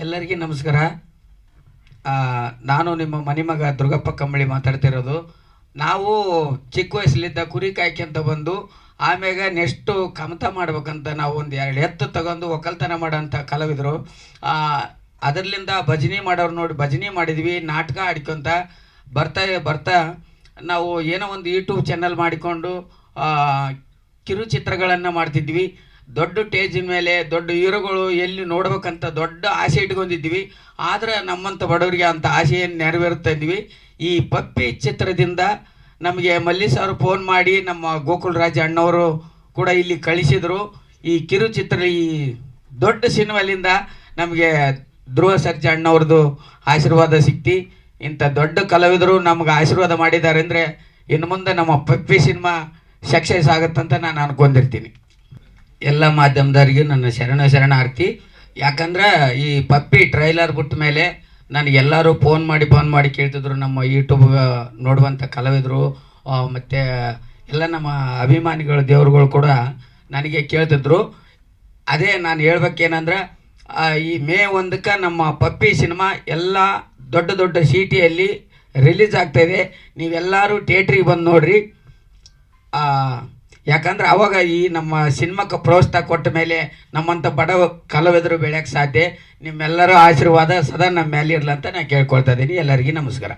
ಎಲ್ಲರಿಗೂ ನಮಸ್ಕಾರ. ನಾನು ನಿಮ್ಮ ಮನಿಮಗ ದುರ್ಗಪ್ಪ ಕಂಬಳಿ ಮಾತಾಡ್ತಿರೋದು. ನಾವು ಚಿಕ್ಕ ವಯಸ್ಸಲ್ಲಿದ್ದ ಕುರಿ ಕಾಯ್ಕೊಂತ ಬಂದು, ಆಮ್ಯಾಗ ನೆಕ್ಸ್ಟು ಕಮತ ಮಾಡ್ಬೇಕಂತ ನಾವು ಒಂದು ಎರಡು ಎತ್ತು ತಗೊಂಡು ಒಕ್ಕಲ್ತನ ಮಾಡೋಂಥ ಕಲಾವಿದರು. ಅದರಲ್ಲಿಂದ ಭಜನೆ ಮಾಡೋರು ನೋಡಿ ಭಜನೆ ಮಾಡಿದ್ವಿ, ನಾಟಕ ಆಡ್ಕೊಂತ ಬರ್ತಾ ಬರ್ತಾ ನಾವು ಏನೋ ಒಂದು ಯೂಟ್ಯೂಬ್ ಚಾನಲ್ ಮಾಡಿಕೊಂಡು ಕಿರುಚಿತ್ರಗಳನ್ನು ಮಾಡ್ತಿದ್ವಿ. ದೊಡ್ಡ ಟೇಜಿನ ಮೇಲೆ, ದೊಡ್ಡ ಹೀರೋಗಳು ಎಲ್ಲಿ ನೋಡ್ಬೇಕಂತ ದೊಡ್ಡ ಆಸೆ ಇಟ್ಕೊಂಡಿದ್ವಿ ಆದರೆ ನಮ್ಮಂಥ ಬಡವರಿಗೆ ಅಂತ ಆಸೆಯನ್ನು ನೆರವೇರ್ತಾ ಇದ್ವಿ ಈ ಪಪ್ಪಿ ಚಿತ್ರದಿಂದ ನಮಗೆ ಮಲ್ಲಿಸ್ ಫೋನ್ ಮಾಡಿ ನಮ್ಮ ಗೋಕುಲ್ ರಾಜ ಅಣ್ಣವರು ಕೂಡ ಇಲ್ಲಿ ಕಳಿಸಿದರು. ಈ ಕಿರುಚಿತ್ರ ಈ ದೊಡ್ಡ ಸಿನಿಮಾಲಿಂದ ನಮಗೆ ಧ್ರುವ ಸರ್ಜಾ ಅಣ್ಣವ್ರದ್ದು ಆಶೀರ್ವಾದ ಸಿಕ್ತಿ. ಇಂಥ ದೊಡ್ಡ ಕಲಾವಿದರು ನಮ್ಗೆ ಆಶೀರ್ವಾದ ಮಾಡಿದ್ದಾರೆ ಅಂದರೆ ಇನ್ನು ಮುಂದೆ ನಮ್ಮ ಪಪ್ಪಿ ಸಿನಿಮಾ ಸಕ್ಸಸ್ ಆಗುತ್ತಂತ ನಾನು ಅನ್ಕೊಂಡಿರ್ತೀನಿ. ಎಲ್ಲ ಮಾಧ್ಯಮದವ್ರಿಗೂ ನನ್ನ ಶರಣ ಶರಣಾರ್ಥಿ. ಯಾಕಂದ್ರೆ ಈ ಪಪ್ಪಿ ಟ್ರೈಲರ್ ಬಿಟ್ಟ ಮೇಲೆ ನನಗೆಲ್ಲರೂ ಫೋನ್ ಮಾಡಿ ಫೋನ್ ಮಾಡಿ ಕೇಳ್ತಿದ್ರು, ನಮ್ಮ ಯೂಟ್ಯೂಬ್ ನೋಡುವಂಥ ಕಲಾವಿದರು ಮತ್ತು ಎಲ್ಲ ನಮ್ಮ ಅಭಿಮಾನಿಗಳು, ದೇವರುಗಳು ಕೂಡ ನನಗೆ ಕೇಳ್ತಿದ್ರು. ಅದೇ ನಾನು ಹೇಳ್ಬೇಕೇನಂದ್ರೆ ಈ ಮೇ ಒಂದಕ್ಕೆ ನಮ್ಮ ಪಪ್ಪಿ ಸಿನಿಮಾ ಎಲ್ಲ ದೊಡ್ಡ ದೊಡ್ಡ ಸಿಟಿಯಲ್ಲಿ ರಿಲೀಸ್ ಆಗ್ತಾಯಿದೆ ನೀವೆಲ್ಲರೂ ಥಿಯೇಟ್ರಿಗೆ ಬಂದು ನೋಡಿರಿ. ಯಾಕಂದ್ರೆ ಅವಾಗ ಈ ನಮ್ಮ ಸಿನಿಮಾಕ್ಕೆ ಪ್ರೋತ್ಸಾಹ ಕೊಟ್ಟ ಮೇಲೆ ನಮ್ಮಂಥ ಬಡ ಕಲಾವಿದರು ಬೆಳೆಯೋಕ್ಕೆ ಸಾಧ್ಯ. ನಿಮ್ಮೆಲ್ಲರ ಆಶೀರ್ವಾದ ಸದಾ ನಮ್ಮ ಮೇಲೆ ಇರಲಿ ಅಂತ ನಾನು ಕೇಳ್ಕೊಳ್ತಾ ಇದ್ದೀನಿ. ಎಲ್ಲರಿಗೂ ನಮಸ್ಕಾರ.